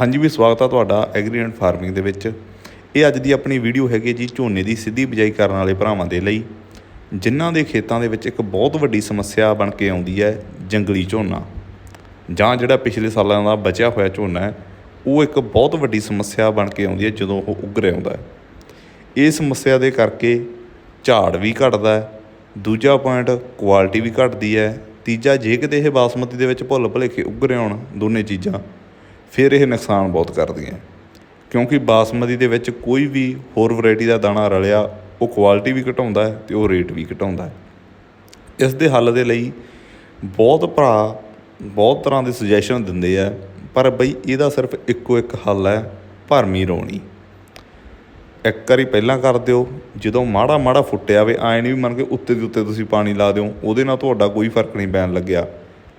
ਹਾਂਜੀ ਵੀ ਸਵਾਗਤ ਆ ਤੁਹਾਡਾ ਐਗਰੀ ਫਾਰਮਿੰਗ ਦੇ ਵਿੱਚ। ਇਹ ਅੱਜ ਦੀ ਆਪਣੀ ਵੀਡੀਓ ਹੈਗੀ ਜੀ ਝੋਨੇ ਦੀ ਸਿੱਧੀ ਬਿਜਾਈ ਕਰਨ ਵਾਲੇ ਭਰਾਵਾਂ ਦੇ ਲਈ। ਜਿਨ੍ਹਾਂ ਦੇ ਖੇਤਾਂ ਦੇ ਵਿੱਚ ਇੱਕ ਬਹੁਤ ਵੱਡੀ ਸਮੱਸਿਆ ਬਣ ਕੇ ਆਉਂਦੀ ਹੈ, ਜੰਗਲੀ ਝੋਨਾ। ਜਾਂ ਜਿਹੜਾ ਪਿਛਲੇ ਸਾਲਾਂ ਦਾ ਬਚਿਆ ਹੋਇਆ ਝੋਨਾ ਹੈ, ਉਹ ਇੱਕ ਬਹੁਤ ਵੱਡੀ ਸਮੱਸਿਆ ਬਣ ਕੇ ਆਉਂਦੀ ਹੈ ਜਦੋਂ ਉਹ ਉੱਗਰ ਆਉਂਦਾ ਹੈ। ਇਸ ਸਮੱਸਿਆ ਦੇ ਕਰਕੇ ਝਾੜ ਵੀ ਘਟਦਾ ਹੈ, ਦੂਜਾ ਪੁਆਇੰਟ ਕੁਆਲਿਟੀ ਵੀ ਘਟਦੀ ਹੈ, ਤੀਜਾ ਜੇ ਕਿਤੇ ਇਹ ਬਾਸਮਤੀ ਦੇ ਵਿੱਚ ਭੁੱਲ ਭੁਲੇਖੇ ਉੱਘ ਰਹੇ ਹੋਣ ਦੋਨੇ ਚੀਜ਼ਾਂ ਫਿਰ ਇਹ ਨੁਕਸਾਨ ਬਹੁਤ ਕਰਦੀਆਂ। ਕਿਉਂਕਿ ਬਾਸਮਤੀ ਦੇ ਵਿੱਚ ਕੋਈ ਵੀ ਹੋਰ ਵੈਰਾਈਟੀ ਦਾ ਦਾਣਾ ਰਲਿਆ, ਉਹ ਕੁਆਲਿਟੀ ਵੀ ਘਟਾਉਂਦਾ ਹੈ ਤੇ ਉਹ ਰੇਟ ਵੀ ਘਟਾਉਂਦਾ ਹੈ। ਇਸ ਦੇ ਹੱਲ ਦੇ ਲਈ ਬਹੁਤ ਭਰਾ ਬਹੁਤ ਤਰ੍ਹਾਂ ਦੇ ਸੁਜੈਸ਼ਨ ਦਿੰਦੇ ਆ, ਪਰ ਬਈ ਇਹਦਾ ਸਿਰਫ ਇੱਕੋ ਇੱਕ ਹੱਲ ਹੈ, ਭਰਮੀ ਰੋਣੀ। ਇੱਕ ਵਾਰੀ ਪਹਿਲਾਂ ਕਰ ਦਿਓ, ਜਦੋਂ ਮਾੜਾ ਮਾੜਾ ਫੁੱਟਿਆ ਵੇ ਐਂ ਨਹੀਂ ਵੀ ਮੰਨ ਕੇ ਉੱਤੇ ਦੇ ਉੱਤੇ ਤੁਸੀਂ ਪਾਣੀ ਲਾ ਦਿਓ, ਉਹਦੇ ਨਾਲ ਤੁਹਾਡਾ ਕੋਈ ਫ਼ਰਕ ਨਹੀਂ ਪੈਣ ਲੱਗਿਆ।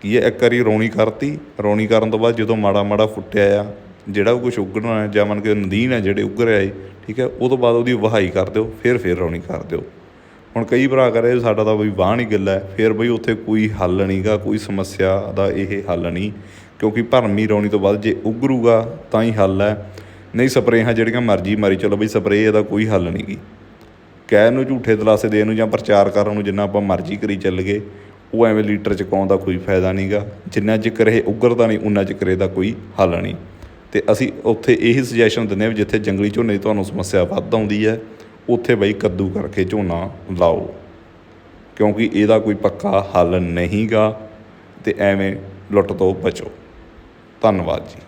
ਕੀ ਹੈ? ਇੱਕ ਵਾਰੀ ਰੌਣੀ ਕਰਤੀ। ਰੌਣੀ ਕਰਨ ਤੋਂ ਬਾਅਦ ਜਦੋਂ ਮਾੜਾ ਮਾੜਾ ਫੁੱਟਿਆ ਆ, ਜਿਹੜਾ ਵੀ ਕੁਝ ਉੱਗਣਾ ਹੈ ਜਾਂ ਮੰਨ ਕੇ ਨਦੀਨ ਹੈ ਜਿਹੜੇ ਉੱਗਰ ਆਏ ਠੀਕ ਹੈ, ਉਹ ਤੋਂ ਬਾਅਦ ਉਹਦੀ ਵਹਾਈ ਕਰ ਦਿਓ, ਫਿਰ ਫਿਰ ਰੌਣੀ ਕਰ ਦਿਓ। ਹੁਣ ਕਈ ਭਰਾ ਕਰੇ ਸਾਡਾ ਤਾਂ ਬਈ ਬਾਹ ਨਹੀਂ ਗਿੱਲਾ ਹੈ। ਫਿਰ ਬਈ ਉੱਥੇ ਕੋਈ ਹੱਲ ਨਹੀਂਗਾ ਕੋਈ ਸਮੱਸਿਆ ਦਾ ਇਹ ਹੱਲ ਨਹੀਂ ਕਿਉਂਕਿ ਭਰਮੀ ਰੌਣੀ ਤੋਂ ਬਾਅਦ ਜੇ ਉੱਗਰੂਗਾ ਤਾਂ ਹੀ ਹੱਲ ਹੈ। ਨਹੀਂ ਸਪਰੇਹਾਂ ਜਿਹੜੀਆਂ ਮਰਜ਼ੀ ਮਾਰੀ ਚਲੋ ਬਈ, ਸਪਰੇਅ ਇਹਦਾ ਕੋਈ ਹੱਲ ਨਹੀਂ ਗੀ। ਕਹਿਣ ਨੂੰ ਝੂਠੇ ਦਲਾਸੇ ਦੇਣ ਨੂੰ ਜਾਂ ਪ੍ਰਚਾਰ ਕਰਨ ਨੂੰ ਜਿੰਨਾ ਆਪਾਂ ਮਰਜ਼ੀ ਕਰੀ ਚੱਲ ਗਏ ਉਹ ਐਵੇਂ ਲੀਟਰ ਚੁਕਾਉਣ ਦਾ ਕੋਈ ਫਾਇਦਾ ਨਹੀਂਗਾ। ਜਿੰਨਾ ਚਿਰ ਇਹ ਉੱਗਰਦਾ ਨਹੀਂ, ਉਨਾ ਚਿਰ ਇਹਦਾ ਕੋਈ ਹੱਲ ਨਹੀਂ। ਅਤੇ ਅਸੀਂ ਉੱਥੇ ਇਹੀ ਸੁਜੈਸ਼ਨ ਦਿੰਦੇ ਹਾਂ ਵੀ ਜਿੱਥੇ ਜੰਗਲੀ ਝੋਨੇ ਦੀ ਤੁਹਾਨੂੰ ਸਮੱਸਿਆ ਵੱਧ ਆਉਂਦੀ ਹੈ, ਉੱਥੇ ਬਈ ਕੱਦੂ ਕਰਕੇ ਝੋਨਾ ਲਾਓ। ਕਿਉਂਕਿ ਇਹਦਾ ਕੋਈ ਪੱਕਾ ਹੱਲ ਨਹੀਂਗਾ ਤੇ ਐਵੇਂ ਲੁੱਟ ਤੋਂ ਬਚੋ। ਧੰਨਵਾਦ ਜੀ।